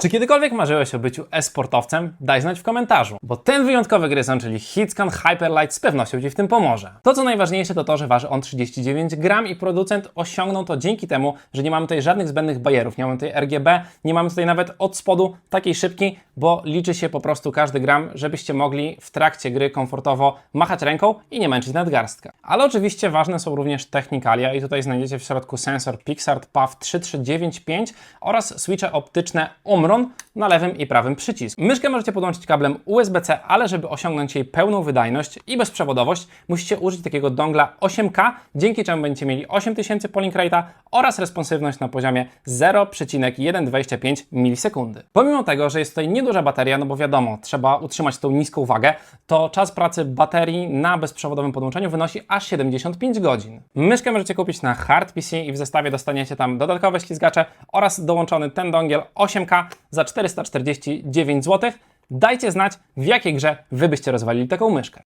Czy kiedykolwiek marzyłeś o byciu e-sportowcem? Daj znać w komentarzu, bo ten wyjątkowy gryzon, czyli Hitscan Hyperlight z pewnością Ci w tym pomoże. To co najważniejsze to to, że waży on 39 gram i producent osiągnął to dzięki temu, że nie mamy tutaj żadnych zbędnych bajerów, nie mamy tutaj RGB, nie mamy tutaj nawet od spodu takiej szybki, bo liczy się po prostu każdy gram, żebyście mogli w trakcie gry komfortowo machać ręką i nie męczyć nadgarstka. Ale oczywiście ważne są również technikalia i tutaj znajdziecie w środku sensor Pixart PAV 3395 oraz switche optyczne Na lewym i prawym przycisku. Myszkę możecie podłączyć kablem USB-C, ale żeby osiągnąć jej pełną wydajność i bezprzewodowość, musicie użyć takiego dongla 8K, dzięki czemu będziecie mieli 8000 polling rate'a oraz responsywność na poziomie 0,125 milisekundy. Pomimo tego, że jest tutaj nieduża bateria, no bo wiadomo, trzeba utrzymać tą niską wagę, to czas pracy baterii na bezprzewodowym podłączeniu wynosi aż 75 godzin. Myszkę możecie kupić na Hard PC i w zestawie dostaniecie tam dodatkowe ślizgacze oraz dołączony ten dongiel 8K za 449 zł. Dajcie znać, w jakiej grze Wy byście rozwalili taką myszkę.